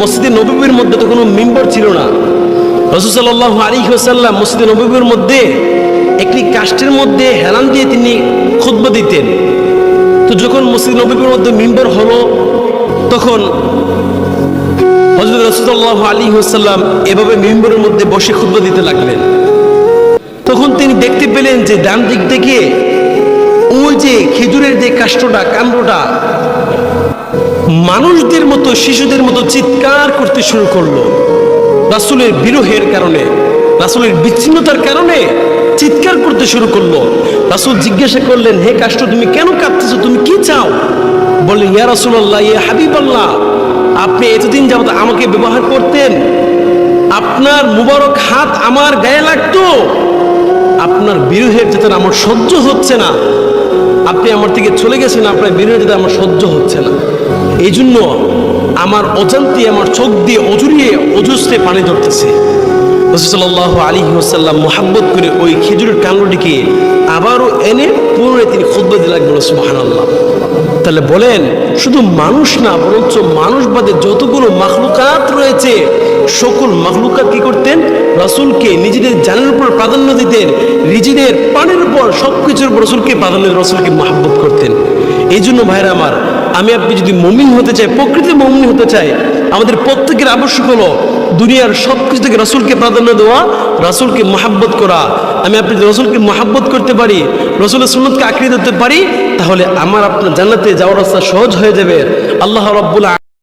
মসজিদে নবীর মধ্যে তো কোনো মেম্বার ছিল না। রসুসাল্লাহ আলী হোসাল্লাম মসজিদে নবীর মধ্যে একটি কাষ্টের মধ্যে হেলান দিয়ে তিনি খুদ্ দিতেন। তো যখন মসজিদ নবীর মধ্যে মেম্বার হলো, তখন হজরত রসুল্লাহ আলী হোসাল্লাম এভাবে মেম্বরের মধ্যে বসে খুদ্ দিতে লাগলেন। তখন তিনি দেখতে পেলেন যে ডান দিক থেকে ওই যে খেজুরের যে কাষ্টটা কাণ্ডটা মানুষদের মতো, শিশুদের মতো চিৎকার করতে শুরু করল। রাসুলের বিরহের কারণে, রাসুলের বিচ্ছিন্নতার কারণে চিৎকার করতে শুরু করল। রাসুল জিজ্ঞাসা করলেন, হে কাষ্ঠ, তুমি কেন কাঁদতেছো? তুমি কি চাও? বললেন, ইয়া রাসুল্লাহ ইয়া হাবিব আল্লাহ আপনি এতদিন যাবত আমাকে ব্যবহার করতেন। আপনার মুবারক হাত আমার গায়ে লাগতো। আপনার বিরহের যেতে আমার সহ্য হচ্ছে না। আপনি আমার থেকে চলে গেছেন, আপনার বিরহের যেতে আমার সহ্য হচ্ছে না। এই জন্য আমার অজান্তি আমার চোখ দিয়ে অজুরিয়ে অজস্রে পানি ধরতেছে। রসুল্লাহ আলী ওসাল্লাম মোহাব্বত করে ওই খেজুরের কাণ্ডটিকে আবারও এনে পুনরায় তিনি খুদ্ দিতে লাগবেন সুবাহান আল্লাহ তাহলে বলেন, শুধু মানুষ না, বরঞ্চ মানুষবাদে যতগুলো মাখলুকাত রয়েছে, সকল মাখলুকাত কি করতেন? রসুলকে নিজেদের জানের উপর প্রাধান্য দিতেন নিজেদের পানির উপর সব কিছুর উপর রসুলকে প্রাধান্য রসুলকে মহাব্বত করতেন। এই জন্য ভাইরা আমার আমি আপনি যদি মমিন হতে চাই, প্রকৃতি মমিন হতে চাই, আমাদের প্রত্যেকের আবশ্যক হলো দুনিয়ার সব কিছু থেকে রসুলকে প্রাধান্য দেওয়া, রসুলকে মহাব্বত করা। আমি আপনি যদি রসুলকে মহাব্বত করতে পারি, রসুলের সুন্নতকে আঁকড়ে ধরতে পারি, তাহলে আমার আপনার জানাতে যাওয়ার রাস্তা সহজ হয়ে যাবে। আল্লাহ রব্বুল